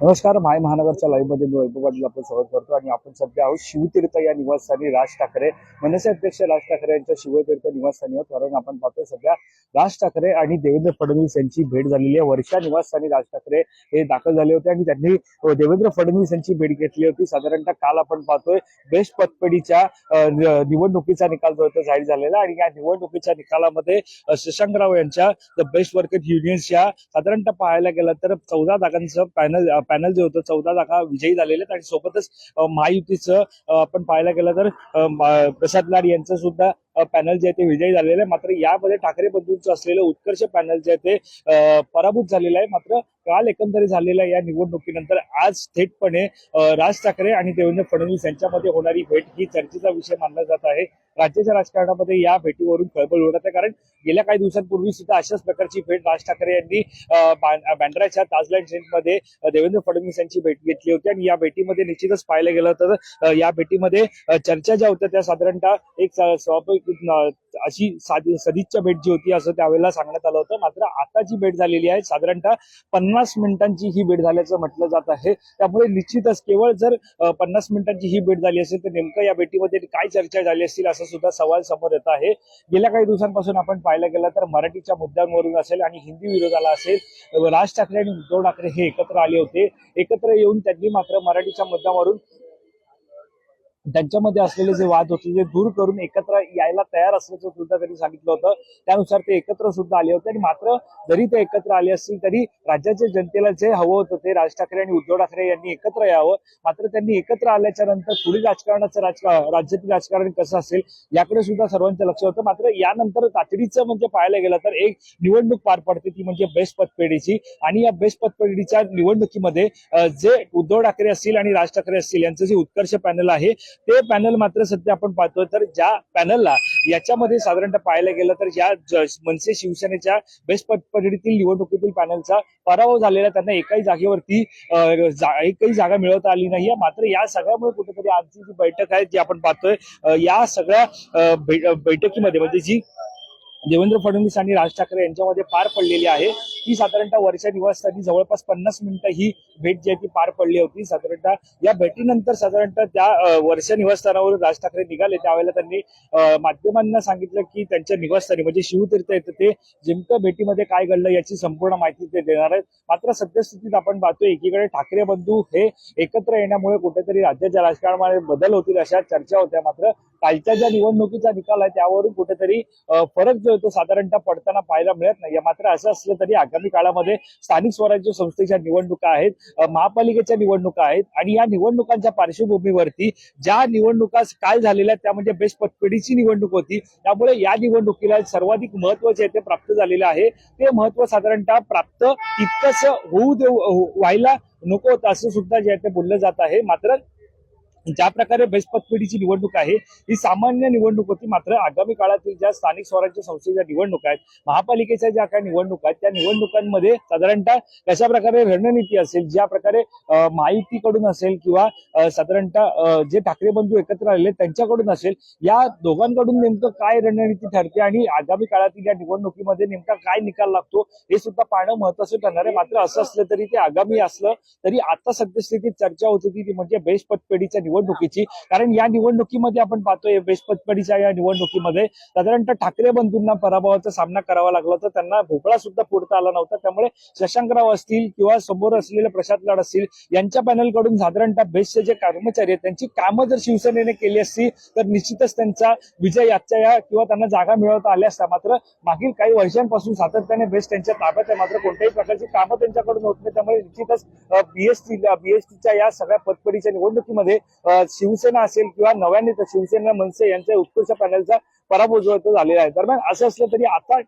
नमस्कार माय महानगरच्या लाईव्हमध्ये मी वैभव पाटील आपलं स्वागत करतो आणि आपण सध्या आहोत शिवतीर्थ या निवासस्थानी राज ठाकरे. मनसे अध्यक्ष राज ठाकरे यांच्या शिवतीर्थ निवासस्थानी आहोत. कारण आपण पाहतो सध्या राज ठाकरे आणि देवेंद्र फडणवीस यांची भेट झालेली आहे. वर्षा निवासस्थानी राज ठाकरे हे दाखल झाले होते आणि त्यांनी देवेंद्र फडणवीस यांची भेट घेतली होती. साधारणतः काल आपण पाहतोय बेस्ट पतपेढीच्या निवडणुकीचा निकाल जो होता जाहीर झालेला आणि या निवडणुकीच्या निकालामध्ये शशांकराव यांच्या द बेस्ट वर्कर युनियन्सच्या साधारणतः पाहायला गेलं तर चौदा जागांचं पॅनल पॅनल जे होतं चौदा जागा विजयी झालेले आहेत आणि सोबतच महायुतीचं आपण पाहायला गेलं तर प्रसाद लाड यांचं सुद्धा पॅनल जे आहे ते विजयी झालेलं आहे मात्र यामध्ये ठाकरे बंधूंचं असलेलं उत्कर्ष पॅनल जे आहे ते पराभूत झालेलं आहे. मात्र काल एकंदरीत झालेल्या या निवडणुकीनंतर आज थेटपणे राज ठाकरे आणि देवेंद्र फडणवीस यांच्यामध्ये होणारी भेट ही चर्चेचा विषय मानला जात आहे. राज्याच्या राजकारणामध्ये या भेटीवरून खळबळ उडत आहे. कारण गेल्या काही दिवसांपूर्वी सुद्धा अशाच प्रकारची भेट राज ठाकरे यांनी बँड्राच्या ताजलँड सेंटमध्ये देवेंद्र फडणवीस यांची भेट घेतली होती. आणि या भेटीमध्ये निश्चितच पाहायला गेलं तर या भेटीमध्ये चर्चा ज्या होत्या त्या साधारणतः एक स्वाभाविक अशी सदिच्छा भेट जी होती असं त्यावेळेला सांगण्यात आलं होतं. मात्र आता जी भेट झालेली आहे साधारणतः पन्नास मिनिटांची ही भेट झाल्याचं म्हटलं जात आहे. त्यामुळे निश्चितच केवळ जर पन्नास मिनिटांची ही भेट झाली असेल तर नेमकं या भेटीमध्ये काय चर्चा झाली असतील असं सुद्धा सवाल समोर येत आहे. गेल्या काही दिवसांपासून आपण पाहायला गेलं तर मराठीच्या मुद्द्यांवरून असेल आणि हिंदी विरोधाला असेल राज ठाकरे आणि उद्धव ठाकरे हे एकत्र आले होते. एकत्र येऊन त्यांनी मात्र मराठीच्या मुद्द्यावरून त्यांच्यामध्ये असलेले जे वाद होते ते दूर करून एकत्र यायला तयार असल्याचं सुद्धा त्यांनी सांगितलं होतं. त्यानुसार ते एकत्र सुद्धा आले होते आणि मात्र जरी ते एकत्र आले असतील तरी राज्याच्या जनतेला जे हवं होतं ते राज ठाकरे आणि उद्धव ठाकरे यांनी एकत्र यावं. मात्र त्यांनी एकत्र आल्याच्यानंतर पुढील राजकारणाचं राजकारण राज्यातील राजकारण कसं असेल याकडे सुद्धा सर्वांचं लक्ष होतं. मात्र यानंतर तातडीचं म्हणजे पाहायला गेलं तर एक निवडणूक पार पडते ती म्हणजे बेस्ट पतपेढीची. आणि या बेस्ट पतपेढीच्या निवडणुकीमध्ये जे उद्धव ठाकरे असतील आणि राज ठाकरे असतील यांचं जे उत्कर्ष पॅनल आहे ते पॅनल मात्र सध्या आपण पाहतोय. तर ज्या पॅनलला याच्यामध्ये साधारणतः पाहायला गेलं तर या मनसे शिवसेनेच्या बेस्ट पद्धतीतील निवडणुकीतील पॅनलचा पराभव झालेला त्यांना एकाही जागेवरती एकही जागा मिळवता आली नाही. मात्र या सगळ्यामुळे कुठेतरी आजची जी बैठक आहे जी आपण पाहतोय या सगळ्या बैठकीमध्ये म्हणजे जी देवेंद्र फडणवीस आणि राज ठाकरे यांच्यामध्ये पार पडलेली आहे. ती साधारणतः वर्षा निवासस्थानी जवळपास पन्नास मिनिटं ही भेट जी आहे ती पार पडली होती. साधारणतः या भेटीनंतर साधारणतः त्या वर्षा निवासस्थानावरून राज ठाकरे निघाले. त्यावेळेला त्यांनी माध्यमांना सांगितलं की त्यांच्या निवासस्थानी म्हणजे शिवतीर्थ येतं ते नेमकं भेटीमध्ये काय घडलं याची संपूर्ण माहिती ते देणार आहेत. मात्र सद्यस्थितीत आपण पाहतोय एकीकडे ठाकरे बंधू हे एकत्र येण्यामुळे कुठेतरी राज्याच्या राजकारणामध्ये बदल होतील अशा चर्चा होत्या. मात्र कालच्या ज्या निवडणुकीचा निकाल आहे त्यावरून कुठेतरी फरक जो आहे तो साधारणतः पडताना पाहायला मिळत नाही. मात्र असं असलं तरी आगामी काळामध्ये स्थानिक स्वराज्य संस्थेच्या निवडणुका आहेत महापालिकेच्या निवडणुका आहेत आणि या निवडणुकांच्या पार्श्वभूमीवरती ज्या निवडणुका काल झालेल्या आहेत त्या म्हणजे बेस्ट पतपेढीची निवडणूक होती. त्यामुळे या निवडणुकीला सर्वाधिक महत्त्व जे ते प्राप्त झालेलं आहे. ते महत्त्व साधारणतः प्राप्त इतकंच होऊ देऊ हो, व्हायला नको होतं असं सुद्धा जे आहे ते बोललं जात आहे. मात्र ज्या प्रकारे बेस्ट पिढीची निवडणूक आहे ही सामान्य निवडणूक होती. मात्र आगामी काळातील ज्या स्थानिक स्वराज्य संस्थेच्या निवडणूक आहेत महापालिकेच्या ज्या काही निवडणूक आहेत त्या निवडणुकांमध्ये साधारणतः कशा प्रकारे रणनीती असेल ज्या प्रकारे माहितीकडून असेल किंवा साधारणतः जे ठाकरे बंधू एकत्र आलेले त्यांच्याकडून असेल या दोघांकडून नेमकं काय रणनीती ठरते आणि आगामी काळातील या निवडणुकीमध्ये नेमका काय निकाल लागतो हे सुद्धा पाहणं महत्वाचं ठरणार आहे. मात्र असं असलं तरी ते आगामी असलं तरी आता सद्यस्थितीत चर्चा होत होती ती म्हणजे बेस्ट पतपेढीच्या निवडणुकीची. कारण या निवडणुकीमध्ये आपण पाहतोय बेस्ट या निवडणुकीमध्ये साधारणतः ठाकरे बंधूंना पराभवाचा सामना करावा लागला होता. त्यांना भोपळा सुद्धा फोडता आला नव्हता. त्यामुळे शशांकराव असतील किंवा समोर असलेले प्रसाद लाड असतील यांच्या पॅनलकडून साधारणतः बेस्टचे जे कर्मचारी आहेत त्यांची कामं जर शिवसेनेने केली असती तर निश्चितच त्यांचा विजय आजच्या या किंवा त्यांना जागा मिळवता आल्या असता मात्र मागील काही वर्षांपासून सातत्याने बेस्ट त्यांच्या ताब्यात आहे. मात्र कोणत्याही प्रकारची कामं त्यांच्याकडून होत नाही. त्यामुळे निश्चितच बीएसटी बीएसटीच्या या सगळ्या पदपडीच्या निवडणुकीमध्ये शिवसेना असेल किंवा नव्याने तर शिवसेना मनसे यांच्या उत्कृष्ट पॅनलचा पराभव जो झालेला आहे. दरम्यान असं असलं तरी आता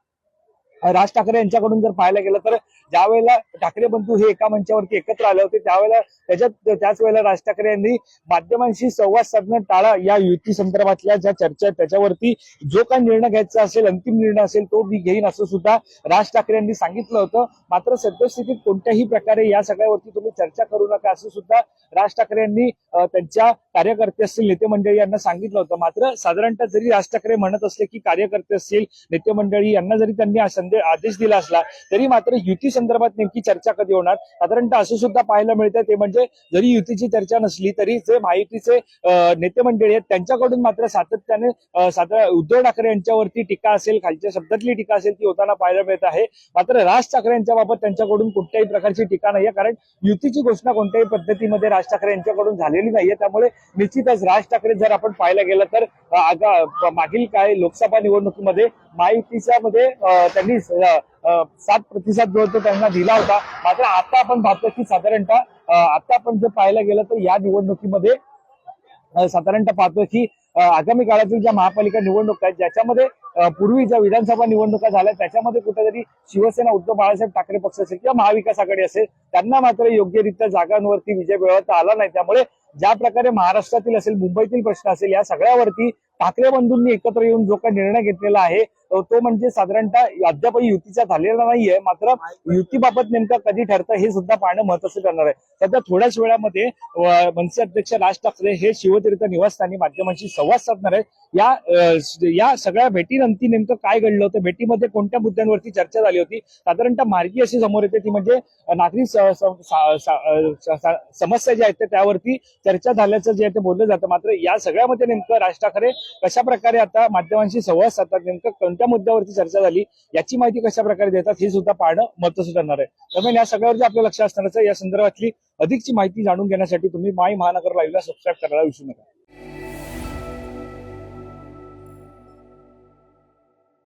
राज ठाकरे यांच्याकडून जर पाहायला गेलं तर ज्या वेळेला ठाकरे बंधू हे एका मंचावरती एकत्र आले होते त्यावेळेला त्याच्यात त्याच वेळेला राज ठाकरे यांनी माध्यमांशी संवाद साधणं टाळा या युती संदर्भातल्या ज्या चर्चा आहेत त्याच्यावरती जो काही निर्णय घ्यायचा असेल अंतिम निर्णय असेल तो मी घेईन असं सुद्धा राज ठाकरे यांनी सांगितलं होतं. मात्र सद्यस्थितीत कोणत्याही प्रकारे या सगळ्यावरती तुम्ही चर्चा करू नका असं सुद्धा राज ठाकरे यांनी त्यांच्या कार्यकर्ते असतील नेते मंडळी यांना सांगितलं होतं. मात्र साधारणतः जरी राज ठाकरे म्हणत असले की कार्यकर्ते असतील नेते मंडळी यांना जरी त्यांनी संदेश आदेश दिला असला तरी मात्र युती संदर्भात नेमकी चर्चा कधी होणार? साधारणतः असं सुद्धा पाहायला मिळतं ते म्हणजे जरी युतीची चर्चा नसली तरी जे माहितीचे नेते मंडळी आहेत त्यांच्याकडून मात्र सातत्याने साधारण उद्धव ठाकरे यांच्यावरती टीका असेल खालच्या शब्दातली टीका असेल ती होताना पाहायला मिळत आहे. मात्र राज ठाकरे यांच्या बाबत त्यांच्याकडून कुठल्याही प्रकारची टीका नाहीये कारण युतीची घोषणा कोणत्याही पद्धतीमध्ये राज ठाकरे यांच्याकडून झालेली नाहीये. त्यामुळे निश्चितच राज ठाकरे जर आपण पाहायला गेलं तर आता मागील काय लोकसभा निवडणुकीमध्ये माहितीच्या मध्ये त्यांनी सात प्रतिसाद जो त्यांना दिला होता. मात्र आता आपण पाहतो की साधारणतः आता आपण जर पाहायला गेलं तर या निवडणुकीमध्ये साधारणतः पाहतोय की आगामी काळातील ज्या महापालिका निवडणूक आहेत ज्याच्यामध्ये पूर्वी ज्या विधानसभा निवडणुका झाल्या त्याच्यामध्ये कुठेतरी शिवसेना उद्धव बाळासाहेब ठाकरे पक्ष असेल किंवा महाविकास आघाडी असेल त्यांना मात्र योग्यरित्या जागांवरती विजय मिळवता आला नाही. त्यामुळे ज्या प्रकारे महाराष्ट्रातील असेल मुंबईतील प्रश्न असेल या सगळ्यावरती ठाकरे बंधूंनी एकत्र येऊन जो काही निर्णय घेतलेला आहे तो म्हणजे साधारणतः अद्यापही युतीचा झालेला नाहीये मात्र युतीबाबत नेमकं कधी ठरतं हे सुद्धा पाहणं महत्वाचं ठरणार आहे. सध्या थोड्याच वेळामध्ये मनसे अध्यक्ष राज ठाकरे हे शिवतीर्थ निवासस्थानी माध्यमांशी संवाद साधणार आहेत. या या सगळ्या भेटीनंतर नेमकं काय घडलं होतं भेटीमध्ये कोणत्या मुद्द्यांवरती चर्चा झाली होती? साधारणतः मार्गी अशी समोर येते ती म्हणजे नागरी समस्या ज्या आहेत त्यावरती चर्चा झाल्याचं जे आहे ते बोललं जातं. मात्र या सगळ्यामध्ये नेमकं राज ठाकरे कशा प्रकारे आता माध्यमांशी संवाद साधतात नेमकं कोणत्या मुद्द्यावरती चर्चा झाली याची माहिती कशा प्रकारे देतात हे सुद्धा पाहणं महत्वाचं ठरणार आहे. दरम्यान या सगळ्यावर आपलं लक्ष असणारच आहे या संदर्भातली अधिकची माहिती जाणून घेण्यासाठी तुम्ही माय महानगर लाईव्हला सबस्क्राईब करायला विसरू नका.